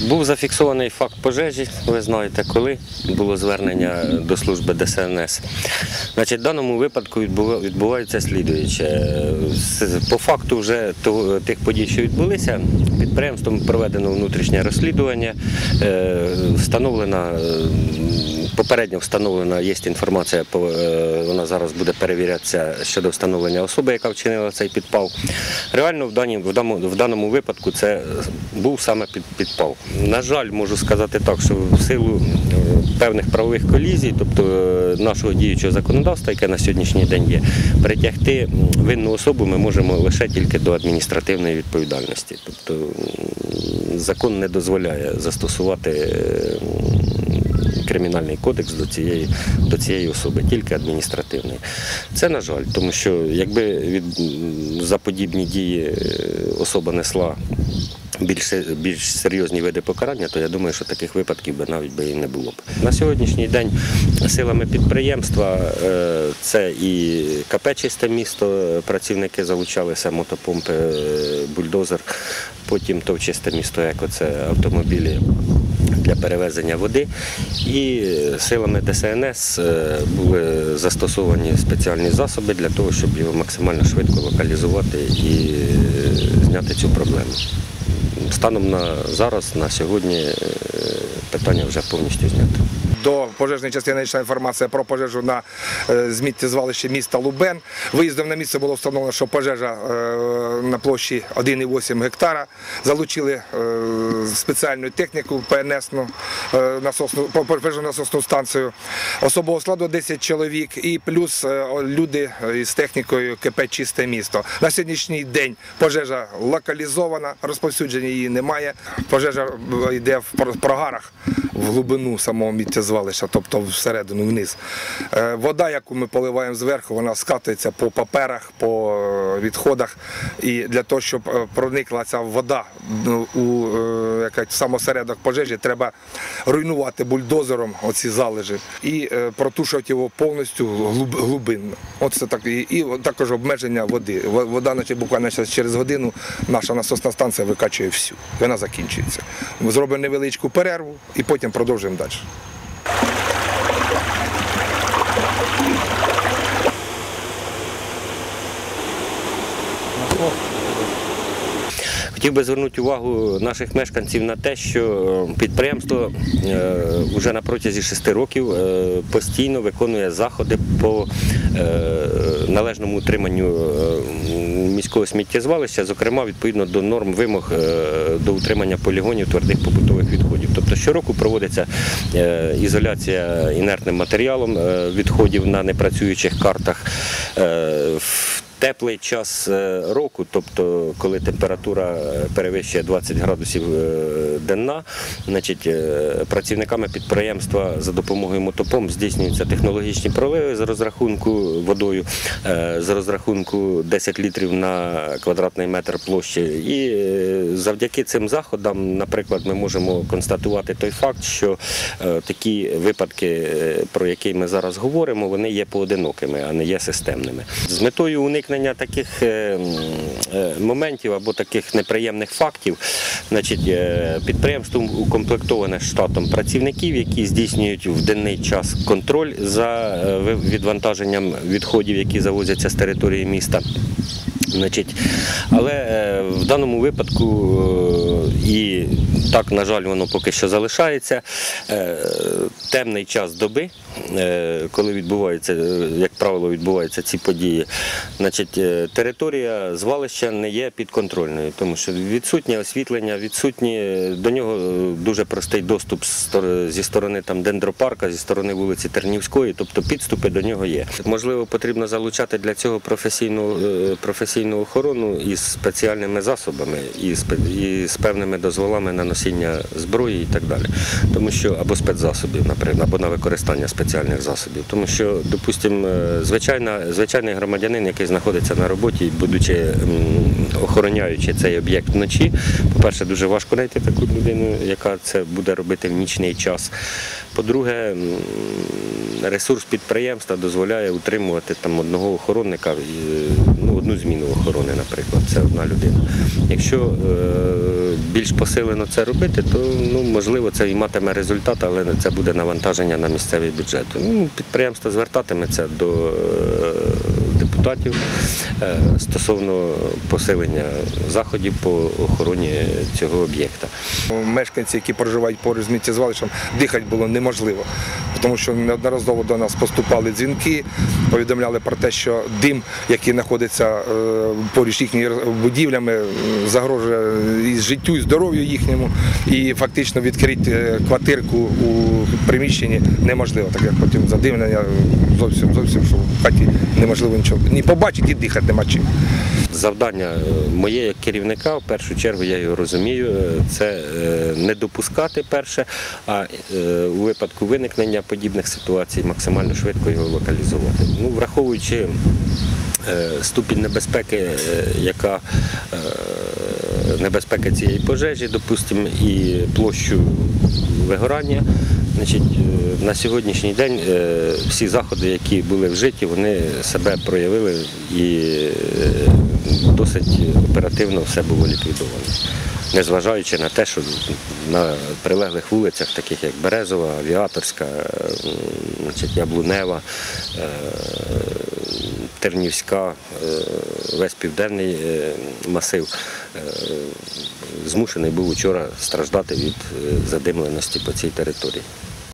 Був зафіксований факт пожежі, ви знаєте, коли було звернення до служби ДСНС. Значить, в даному випадку відбувається слідуюче. По факту вже тих подій, що відбулися, підприємством проведено внутрішнє розслідування, е, встановлена, попередньо встановлена є інформація, е, вона зараз буде перевірятися щодо встановлення особи, яка вчинила цей підпал. Реально в, даному, в даному випадку це був саме під, підпал. На жаль, можу сказати так, що в силу е, певних правових колізій, тобто е, нашого діючого законодавства, яке на сьогоднішній день є, притягти винну особу ми можемо лише тільки до адміністративної відповідальності. Тобто закон не дозволяє застосувати е, кримінальний кодекс до цієї, до цієї особи, тільки адміністративний. Це на жаль, тому що якби від, за подібні дії особа несла більш, більш серйозні види покарання, то я думаю, що таких випадків би навіть би і не було б. На сьогоднішній день силами підприємства е, це і КП «Чисте місто, працівники залучалися, мотопомпи, е, бульдозер, потім ТОВ «Чисте місто Еко, це автомобілі для перевезення води. І силами ДСНС е, були застосовані спеціальні засоби для того, щоб його максимально швидко локалізувати і зняти цю проблему. Станом на зараз, на сьогодні, е, питання вже повністю знято. До пожежної частини йшла інформація про пожежу на е, зміттєзвалищі міста Лубен. Виїздом на місце було встановлено, що пожежа е, на площі 1,8 гектара. Залучили е, спеціальну техніку ПНСну, е, насосну, станцію. Особового складу 10 чоловік і плюс е, люди із технікою КП Чисте місто. На сьогоднішній день пожежа локалізована, розповсюдження її немає. Пожежа е, йде в прогарах в глибину самого міттєзвалища, тобто всередину вниз. Е, Вода, яку ми поливаємо зверху, вона скатується по паперах, по е, відходах. І для того, щоб е, проникла ця вода ну, у самосередок пожежі, треба руйнувати бульдозером оці залежі і протушувати його повністю глибинно. От це так. І, і також обмеження води. Вода, наче буквально через годину, наша насосна станція викачує всю. Вона закінчується. Зробимо невеличку перерву і потім продовжуємо далі. そう。Хотів би звернути увагу наших мешканців на те, що е, підприємство е, вже на протязі шести років е, постійно виконує заходи по е, належному утриманню е, міського сміттєзвалища, зокрема відповідно до норм вимог е, до утримання полігонів твердих побутових відходів. Тобто щороку проводиться е, ізоляція інертним матеріалом е, відходів на непрацюючих картах. Теплий час е, року, тобто коли температура е, перевищує 20 градусів е, денна, значить, працівниками підприємства за допомогою мотопомп здійснюються технологічні проливи з розрахунку водою, з розрахунку 10 літрів на квадратний метр площі. І завдяки цим заходам, наприклад, ми можемо констатувати той факт, що такі випадки, про які ми зараз говоримо, вони є поодинокими, а не є системними. З метою уникнення таких е, е, моментів або таких неприємних фактів, значить, е, підприємство укомплектоване штатом працівників, які здійснюють в денний час контроль за відвантаженням відходів, які завозяться з території міста. Значить, але е, в даному випадку е, і так, на жаль, воно поки що залишається. е, Темний час доби, коли відбуваються, як правило, відбуваються ці події. Значить, територія звалища не є підконтрольною, тому що відсутнє освітлення, відсутні до нього дуже простий доступ зі сторони там дендропарка, зі сторони вулиці Тернівської, тобто підступи до нього є. Можливо, потрібно залучати для цього професійну, е, професійну охорону із спеціальними засобами, і з певними дозволами на носіння зброї і так далі. Тому що або спецзасобів, наприклад, або на використання спеціальних засобів. Тому що, допустимо, е, звичайний громадянин, який знаходиться на роботі, будучи охороняючи цей об'єкт вночі, по-перше, дуже важко знайти таку людину, яка це буде робити в нічний час. По-друге, ресурс підприємства дозволяє утримувати там одного охоронника, ну, одну зміну охорони, наприклад, це одна людина. Якщо е, більш посилено це робити, то ну, можливо це і матиме результат, але це буде навантаження на місцевий бюджет. Ну, підприємство звертатиметься до е, депутатів е, стосовно посилення заходів по охороні цього об'єкта. Мешканці, які проживають поруч з сміттєзвалищем, дихати було неможливо, тому що неодноразово до нас поступали дзвінки, повідомляли про те, що дим, який знаходиться е, поруч їхніми будівлями, загрожує і життю, і здоров'ю їхньому, і фактично відкрити е, квартирку у приміщенні неможливо, так як потім задимлення зовсім зовсім що в хаті неможливо нічого ні побачити, і дихати нема чим. Завдання е, моє як керівника, в першу чергу я його розумію, е, це е, не допускати перше, а у випадку виникнення подібних ситуацій максимально швидко його локалізувати. Ну, враховуючи ступінь небезпеки, яка небезпека цієї пожежі, допустимо, і площу вигорання. Значить, е, на сьогоднішній день е, всі заходи, які були вжиті, вони себе проявили і е, досить оперативно все було ліквідовано. Незважаючи на те, що на прилеглих вулицях, таких як Березова, Авіаторська, Яблунева, Тернівська, е, весь південний е, масив е, змушений був вчора страждати від задимленості по цій території.